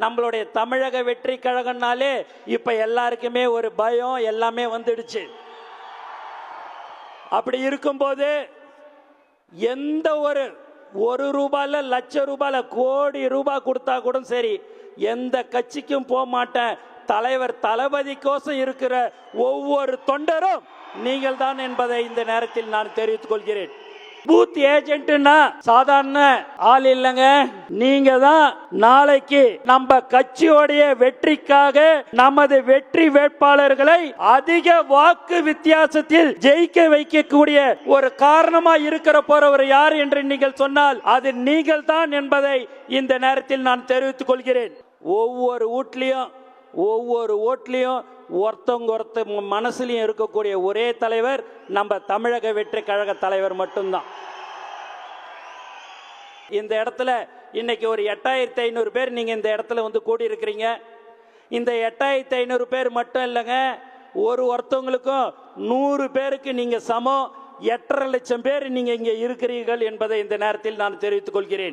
நம்மளுடைய தமிழக வெற்றி கழகம்னாலே இப்ப எல்லாருக்குமே ஒரு பயம் எல்லாமே வந்துடுச்சு. அப்படி இருக்கும்போது எந்த ஒரு ஒரு ரூபாயில லட்ச ரூபாயில கோடி ரூபாய் கொடுத்தா கூட சரி எந்த கட்சிக்கும் போக மாட்டேன். தலைவர் தளபதிக்கோசம் இருக்கிற ஒவ்வொரு தொண்டரும் நீங்கள் தான் என்பதை இந்த நேரத்தில் நான் தெரிவித்துக் கொள்கிறேன். பூத் ஏஜென்ட்னா சாதாரண ஆள் இல்லைங்க. நீங்க தான் நாளைக்கு நம்ம கட்சியோடைய வெற்றிக்காக நமது வெற்றி வேட்பாளர்களை அதிக வாக்கு வித்தியாசத்தில் ஜெயிக்க வைக்கக்கூடிய ஒரு காரணமா இருக்கிற போறவர் யார் என்று நீங்கள் சொன்னால் அது நீங்கள் தான் என்பதை இந்த நேரத்தில் நான் தெரிவித்துக் கொள்கிறேன். ஒவ்வொரு வீட்லயும் ஒவ்வொரு ஓட்லேயும் ஒருத்தவங்க ஒருத்த மனசுலையும் இருக்கக்கூடிய ஒரே தலைவர் நம்ம தமிழக வெற்றி கழக தலைவர் மட்டும்தான். இந்த இடத்துல இன்னைக்கு ஒரு எட்டாயிரத்தி ஐநூறு பேர் நீங்கள் இந்த இடத்துல வந்து கூடியிருக்கிறீங்க. இந்த எட்டாயிரத்தி ஐநூறு பேர் மட்டும் இல்லைங்க ஒரு ஒருத்தவங்களுக்கும் நூறு பேருக்கு நீங்கள் சமம் எட்டரை லட்சம் பேர் நீங்கள் இங்கே இருக்கிறீர்கள் என்பதை இந்த நேரத்தில் நான் தெரிவித்துக் கொள்கிறேன்.